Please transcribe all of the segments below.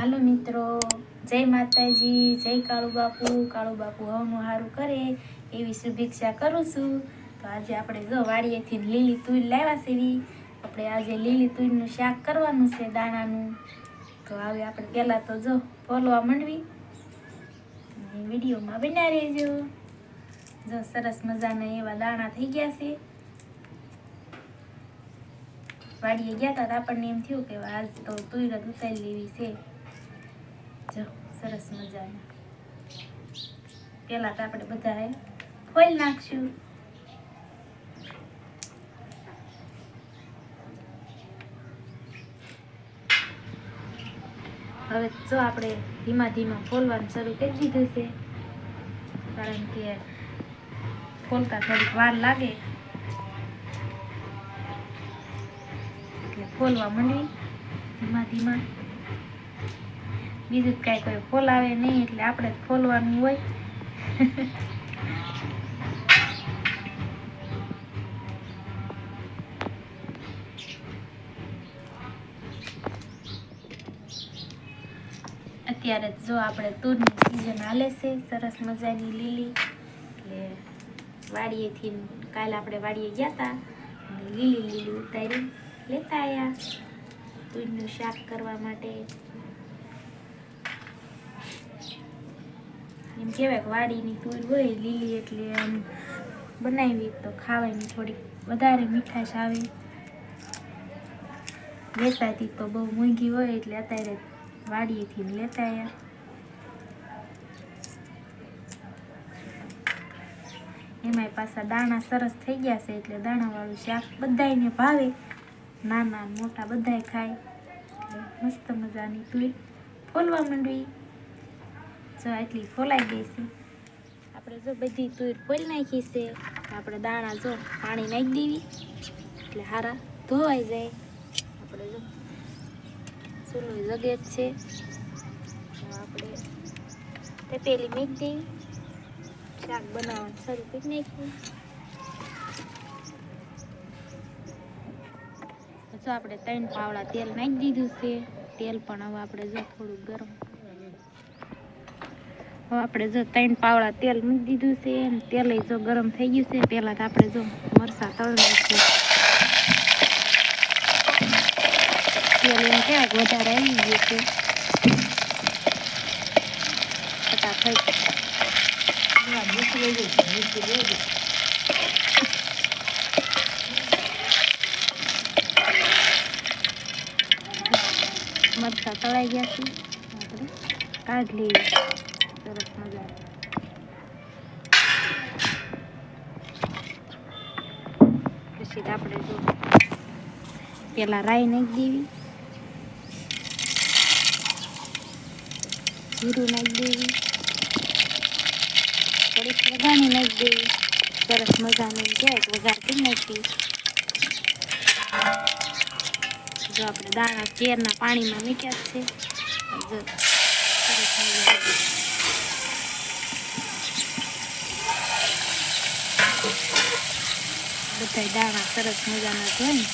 હાલો મિત્રો, જય માતાજી, જય કાળુ બાપુ કાળુ બાપુ હવનું સારું કરે એવી શુભેચ્છા કરું છું. તો આજે આપણે જો વાડીએથી લીલી તુર લાવ્યા છે એવી આપણે આજે લીલી તુરનું શાક કરવાનું છે દાણાનું. તો હવે આપણે પહેલાં તો જો ફોલવા માંડવી. વિડીયોમાં બના રહેજો. જો સરસ મજાના એવા દાણા થઈ ગયા છે. વાડીએ ગયા હતા આપણને એમ થયું કે આજ તો તુર જ ઉતારી લેવી છે. જો, સરસ મજાના. પેલા તો આપણે બધા ફોલ નાખશું. હવે જો આપણે ધીમા ધીમા ફોલવાનું શરૂ કરી દીધું છે. કારણ કે ફોલતા થોડીક વાર લાગે. એટલે ફોલવા માંડવી ધીમા ધીમા. બીજું કાંઈ કોઈ ફોલાવે નહીં એટલે આપણે જ ફોલવાનું હોય. અત્યારે જો આપણે તુરની સિઝન હાલે છે, સરસ મજાની લીલી. એટલે વાડીએથી કાલે આપણે વાડીએ ગયા હતા લીલી લીલી ઉતારી લેતા આવ્યા તુરનું શાક કરવા માટે. કે વાડીની તુર હોય, લીલી એટલે આમ બનાવી તો ખાવાની થોડીક વધારે મીઠાશ આવે. વેચાતી તો બહુ મોંઘી હોય એટલે અત્યારે વાડીએથી લેતા આવ્યા એમાંય પાછા દાણા સરસ થઈ ગયા છે એટલે દાણાવાળું શાક બધાયને ભાવે. નાના મોટા બધાય ખાય. મસ્ત મજાની તુર ફોલવા માંડવી. જો એટલી ફોલાઈ ગઈ છે. આપણે જો બધી તુર ફોલી નાખી છે. આપણે દાણા જો પાણી નાખી દેવી. એટલે હારા ધોવાઈ જાય. આપણે જો ચૂલો જગે જ છે આપણે તપેલી મૂકી દેવી. શાક બનાવવાનું શરૂ કરી નાખ્યું જો આપણે ત્રણ પાવડા તેલ નાખી દીધું છે. તેલ પણ હવે આપણે જો થોડું ગરમ આપણે જો ત્રણ પાવડા તેલ મૂકી દીધું છે અને તેલ જો ગરમ થઈ ગયું છે, પહેલાં તો આપણે જો મરચાં તળ નાખીએ તેલ એમ ક્યાંક વધારે આવી ગયું છે. ફટાફટ મરચાં તળાઈ ગયા છે. આપણે કાઢ લઈએ. સરસ મજા પછી આપણે જો પેલા રાઈ નાખી દેવી. જીરું નાખી દેવી. થોડીક વઘાણી નાખી દેવી. સરસ મજાની ક્યાંક વઘાર કરી નાખી જો આપણે દાણા કેરના પાણીમાં મૂક્યા જ છે. સરસ મજાનું બધા દાણા સરસ મજાના ધોઈ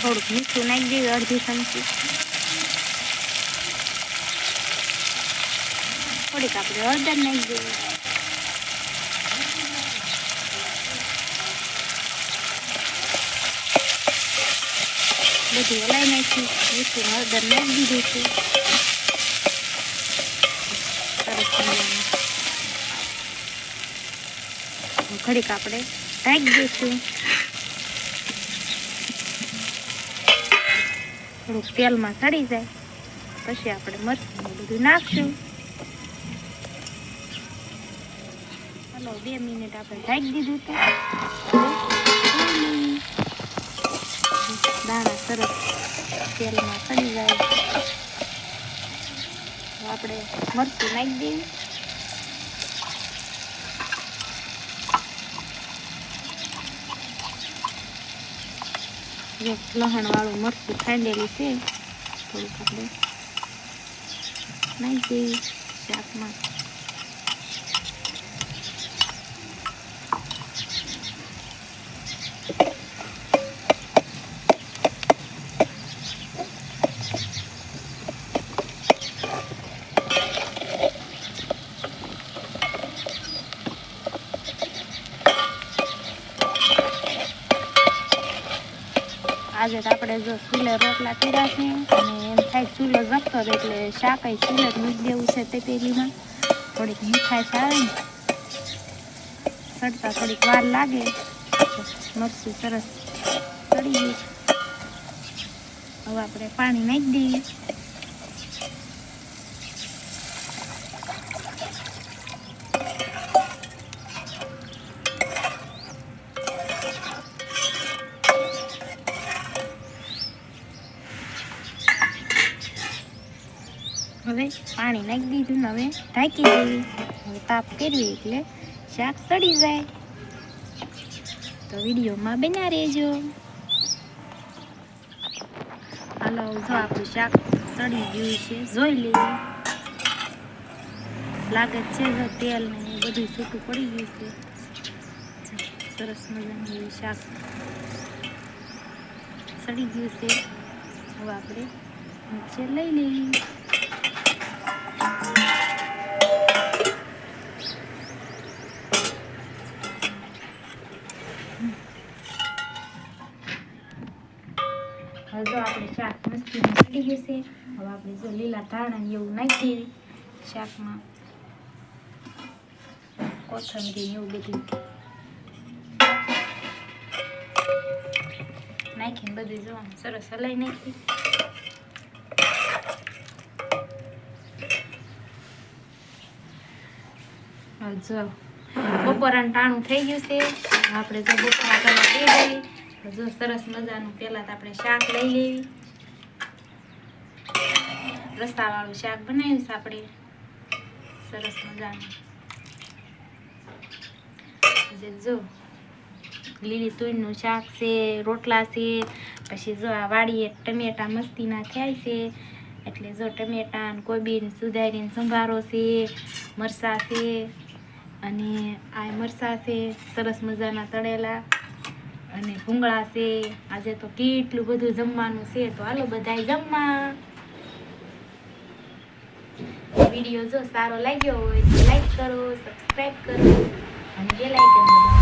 થોડુંક મીઠું નાખી દેવી અડધી ચમચી થોડીક આપણે હળદર નાખી દેવી બધું હલાઈ નાખી મીઠું ને હળદર નાખી દીધું છે સરસ મજાનું ઘડીક આપણે ઢાંકી દઈશું થોડુંક તેલમાં સડી જાય. પછી આપણે મરચું બધું નાખશું. ચાલો બે મિનિટ આપણે ઢાંકી દીધું હતું. દાણા સરસ તેલમાં સડી જાય. આપણે મરચું નાખી દઈએ. જો લહણ વાળું મરચું ખાંડેલું છે થોડુંક આપણે નાખી શાકમાં. આજે તો આપણે જો ચૂલે રોટલા કર્યા અને એમ થાય ચૂલો હતો એટલે શાક ચૂલે મૂકી દેવું છે તે પેલીમાં. થોડીક મીઠાઈ આવે ચડતા થોડીક વાર લાગે. મરચું સરસ ચડી ગયું હવે આપણે પાણી નાખી દઈએ. હવે પાણી નાખી દીધું હવે ઢાંકી હવે તાપ કરવી એટલે શાક સડી જાય. તો વિડીયોમાં બના રહેજો. હાલો, જો આપણું શાક સડી ગયું છે, જોઈ લઈએ. લાગે છે તેલ ને બધું છૂટું પડી ગયું છે. સરસ મજાનું શાક સડી ગયું છે. હવે આપણે નીચે લઈ લઈએ. હવે જો આપણે શાક મસ્તી ચડી ગયું છે હવે આપણે જો લીલા ધાણા એવું નાખી શાકમાં. કોથમરી એવું બધું નાખીને બધું જો સરસ હલાઈ નાખી. જો બપોરાનું ટાણું થઈ ગયું છે. આપણે જો બપોરા કરવા દઈ જો સરસ મજાનું પહેલાં તો આપણે શાક લઈ લેવી. રસાવાળું શાક બનાવ્યું છે આપણે. સરસ મજાનું. જે જો, લીલી તુરીનું શાક છે, રોટલા છે, પછી જો આ વાડીએ ટમેટા મસ્તીના થાય છે, એટલે જો ટમેટા ને કોબીને સુધારીને સંભારો છે મરસા છે, અને આ મરસા છે, સરસ મજાના તળેલા. અને ભૂંગળા છે, આજે તો કેટલું બધું જમવાનું છે, તો હાલો બધાય જમવા. વીડિયો જો સારો લાગ્યો હોય તો લાઈક કરો સબસ્ક્રાઈબ કરો અને બેલ આઇકન